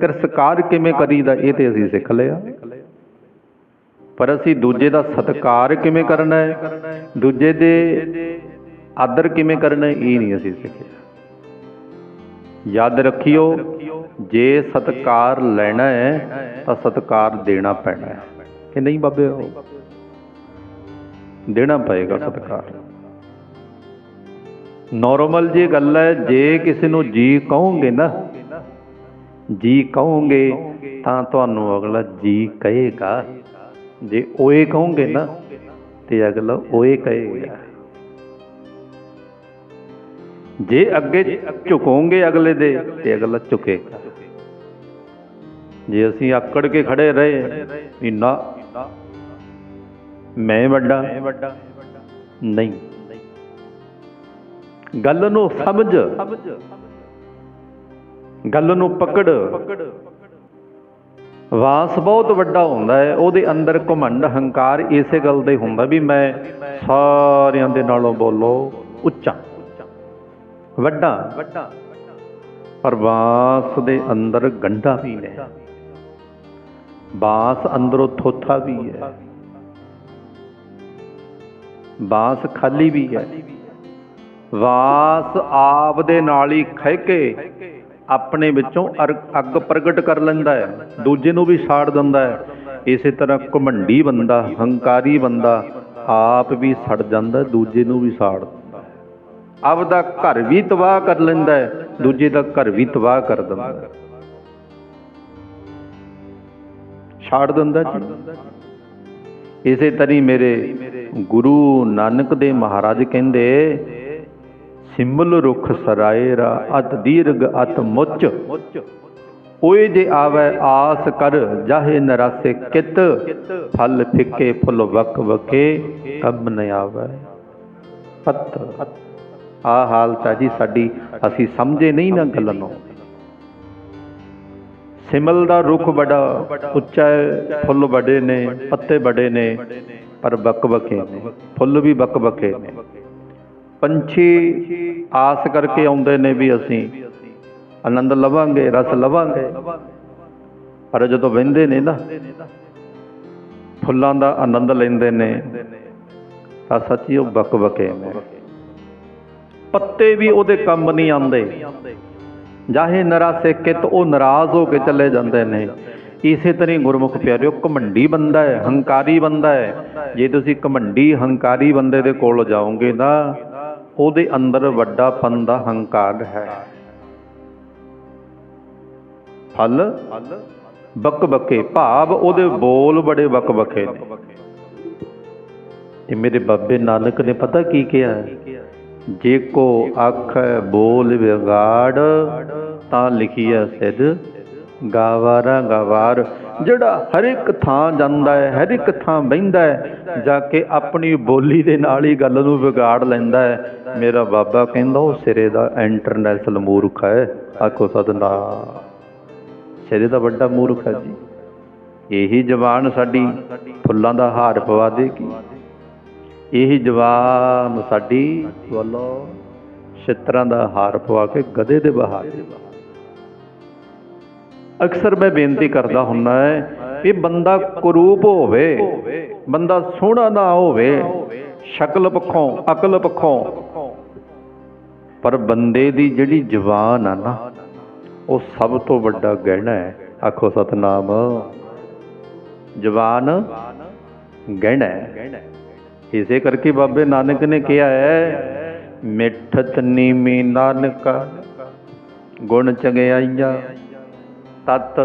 ਤਿਰਸਕਾਰ ਕਿਵੇਂ ਕਰੀਦਾ, ਇਹ ਤੇ ਅਸੀਂ ਸਿੱਖ ਲਿਆ। ਪਰ ਅਸੀਂ ਦੂਜੇ ਦਾ ਸਤਿਕਾਰ ਕਿਵੇਂ ਕਰਨਾ ਹੈ? ਦੂਜੇ ਦੇ ਆਦਰ ਕਿਵੇਂ ਕਰਨਾ ਹੈ, ਇਹ ਨਹੀਂ ਅਸੀਂ ਸਿੱਖਿਆ। ਯਾਦ ਰੱਖਿਓ, ਜੇ ਸਤਿਕਾਰ ਲੈਣਾ ਹੈ, ਤਾਂ ਸਤਿਕਾਰ ਦੇਣਾ ਪੈਣਾ ਹੈ। ਕਿ ਨਹੀਂ ਬਾਬੇ ਦੇਣਾ ਪਏਗਾ ਸਤਿਕਾਰ। ਨਾਰਮਲ ਜੀ ਗੱਲ ਹੈ, ਜੇ ਕਿਸੇ ਨੂੰ ਜੀ ਕਹੋਗੇ ਨਾ ਜੀ ਕਹੋਗੇ ਤਾਂ ਤੁਹਾਨੂੰ ਅਗਲਾ ਜੀ ਕਹੇਗਾ। ਜੇ ਓਏ ਕਹੋਗੇ ਨਾ, ਤੇ ਅਗਲਾ ਓਏ ਕਹੇਗਾ। ਜੇ ਅੱਗੇ ਝੁਕੋਗੇ ਅਗਲੇ ਦੇ, ਤੇ ਅਗਲਾ ਝੁਕੇਗਾ। ਜੇ ਅਸੀਂ ਆਕੜ ਕੇ ਖੜੇ ਰਹੇ, ਵੀ ਨਾ, ਮੈਂ ਵੱਡਾ, ਨਹੀਂ। ਗੱਲ ਨੂੰ ਸਮਝ। ਗੱਲ ਨੂੰ ਪਕੜ। ਵਾਸ ਬਹੁਤ ਵੱਡਾ ਹੁੰਦਾ ਹੈ, ਉਹਦੇ ਅੰਦਰ ਘਮੰਡ, ਹੰਕਾਰ ਇਸੇ ਗੱਲ ਦੇ ਹੁੰਦਾ ਵੀ ਮੈਂ ਸਾਰਿਆਂ ਦੇ ਨਾਲੋਂ ਬੋਲੋ ਉੱਚਾ। ਵੱਡਾ। ਪਰ ਵਾਸ ਦੇ ਅੰਦਰ ਗੰਢਾ ਵੀ ਨੇ ਬਾਸ ਅੰਦਰੋਂ ਥੋਥਾ ਵੀ ਹੈ। ਬਾਸ ਖਾਲੀ ਵੀ ਹੈ। ਵਾਸ ਆਪ ਦੇ ਨਾਲ ਹੀ ਖਹਿ ਕੇ ਆਪਣੇ ਵਿੱਚੋਂ ਅਰ- ਅੱਗ ਪ੍ਰਗਟ ਕਰ ਲੈਂਦਾ ਹੈ, ਦੂਜੇ ਨੂੰ ਵੀ ਸਾੜ ਦਿੰਦਾ ਹੈ। ਇਸੇ ਤਰ੍ਹਾਂ ਘਮੰਡੀ ਬੰਦਾ, ਹੰਕਾਰੀ ਬੰਦਾ, ਆਪ ਵੀ ਸੜ ਜਾਂਦਾ, ਦੂਜੇ ਨੂੰ ਵੀ ਸਾੜ ਦਿੰਦਾ ਹੈ। ਆਪਦਾ ਘਰ ਵੀ ਤਬਾਹ ਕਰ ਲੈਂਦਾ ਹੈ, ਦੂਜੇ ਦਾ ਘਰ ਵੀ ਤਬਾਹ ਕਰ ਦਿੰਦਾ ਹੈ। ਛਾੜ ਦਿੰਦਾ ਜੀ। ਇਸੇ ਤਰੀ ਮੇਰੇ ਗੁਰੂ ਨਾਨਕ ਦੇ ਮਹਾਰਾਜ ਕਹਿੰਦੇ ਸਿਮਲ ਰੁਖ ਸਰਾਏਰਾ ਅਤ ਦੀਰਘ ਅਤ ਮੁੱਚ। ਓਏ ਜੇ ਆਵੇ ਆਸ ਕਰ, ਜਾਹੇ ਨਰਾਸੇ ਕਿਤ। ਫਲ ਫਿੱਕੇ ਫੁੱਲ ਵਕ ਵਕੇ, ਕਬ ਨ ਆਵੇ ਪਤ। ਆ ਹਾਲਤ ਹੈ ਜੀ ਸਾਡੀ, ਅਸੀਂ ਸਮਝੇ ਨਹੀਂ ਨਾ ਗੱਲ ਨੂੰ। ਸਿਮਲ ਦਾ ਰੁੱਖ ਬੜਾ ਉੱਚਾ ਹੈ, ਫੁੱਲ ਵੱਡੇ ਨੇ, ਪੱਤੇ ਬੜੇ ਨੇ, ਪਰ ਬਕਬਕੇ ਨੇ। ਫੁੱਲ ਵੀ ਬਕਬਕੇ ਨੇ। ਪੰਛੀ ਆਸ ਕਰਕੇ ਆਉਂਦੇ ਨੇ ਵੀ ਅਸੀਂ। ਆਨੰਦ ਲਵਾਂਗੇ, ਰਸ ਲਵਾਂਗੇ। ਪਰ ਜਦੋਂ ਵਹਿੰਦੇ ਨੇ ਨਾ, ਫੁੱਲਾਂ ਦਾ ਆਨੰਦ ਲੈਂਦੇ ਨੇ, ਤਾਂ ਸੱਚੀ ਉਹ ਬਕਬਕੇ ਨੇ। ਪੱਤੇ ਵੀ ਉਹਦੇ ਕੰਮ ਨਹੀਂ ਆਉਂਦੇ। ਜਾਹੇ ਨਰਾਸੇ ਕਿਤ ਉਹ ਨਾਰਾਜ਼ ਹੋ ਕੇ ਚਲੇ ਜਾਂਦੇ ਨੇ। ਇਸੇ ਤਰ੍ਹਾਂ ਹੀ ਗੁਰਮੁਖ ਪਿਆਰਿਓ, ਘਮੰਡੀ ਬੰਦਾ ਹੈ, ਹੰਕਾਰੀ ਬੰਦਾ ਹੈ। ਜੇ ਤੁਸੀਂ ਘਮੰਡੀ, ਹੰਕਾਰੀ ਬੰਦੇ ਦੇ ਕੋਲ ਜਾਓਗੇ ਨਾ ਉਹਦੇ ਅੰਦਰ ਵੱਡਾਪਨ ਦਾ ਹੰਕਾਰ ਹੈ। ਫਲ, ਬਕਬਕੇ, ਭਾਵ, ਉਹਦੇ ਬੋਲ ਬੜੇ ਬਕਬਕੇ ਨੇ। ਤੇ ਮੇਰੇ ਬਾਬੇ ਨਾਨਕ ਨੇ ਪਤਾ ਕੀ ਕਿਹਾ? ਜੇ ਕੋ ਅੱਖ ਬੋਲ ਵਿਗਾੜ, ਤਾਂ ਲਿਖੀਐ ਸਿਧ। ਗਾਵਾਰਾ ਗਵਾਰ, ਜਿਹੜਾ ਹਰ ਇੱਕ ਥਾਂ ਜਾਂਦਾ ਹੈ, ਹਰ ਇੱਕ ਥਾਂ ਬਹਿੰਦਾ ਹੈ, ਜਾ ਕੇ ਆਪਣੀ ਬੋਲੀ ਦੇ ਨਾਲ ਹੀ ਗੱਲ ਨੂੰ ਵਿਗਾੜ ਲੈਂਦਾ ਹੈ। ਮੇਰਾ ਬਾਬਾ ਕਹਿੰਦਾ, ਉਹ ਸਿਰੇ ਦਾ ਇੰਟਰਨੈਸ਼ਨਲ ਮੂਰਖ ਹੈ। ਆਖੋ ਸਤਨਾ ਸਿਰੇ ਦਾ ਵੱਡਾ ਮੂਰਖ ਹੈ ਜੀ। ਇਹੀ ਜ਼ਬਾਨ ਸਾਡੀ ਫੁੱਲਾਂ ਦਾ ਹਾਰ ਪਵਾ ਦੇਗੀ। ਇਹੀ ਜਵਾਨ ਸਾਡੀ ਵੱਲੋਂ ਛਿੱਤਰਾਂ ਦਾ ਹਾਰ ਪਵਾ ਕੇ ਗਧੇ ਦੇ ਬਹਾ ਦੇ ਅਕਸਰ ਮੈਂ ਬੇਨਤੀ ਕਰਦਾ ਹੁੰਨਾ ਹੈ ਵੀ ਬੰਦਾ ਕਰੂਪ ਹੋਵੇ, ਬੰਦਾ ਸੋਹਣਾ ਨਾ ਹੋਵੇ, ਸ਼ਕਲ ਪੱਖੋਂ, ਅਕਲ ਪੱਖੋਂ, ਪਰ ਬੰਦੇ ਦੀ ਜਿਹੜੀ ਜ਼ਬਾਨ ਆ ਨਾ, ਉਹ ਸਭ ਤੋਂ ਵੱਡਾ ਗਹਿਣਾ ਹੈ। ਆਖੋ ਸਤਨਾਮ, ਜ਼ਬਾਨ ਗਹਿਣਾ ਹੈ। ਇਸੇ ਕਰਕੇ ਬਾਬੇ ਨਾਨਕ ਨੇ ਕਿਹਾ ਹੈ ਮਿੱਠਤ ਨੀਮੀ ਨਾਨਕਾ, ਗੁਣ ਚੰਗਿਆਈਆਂ ਤਤ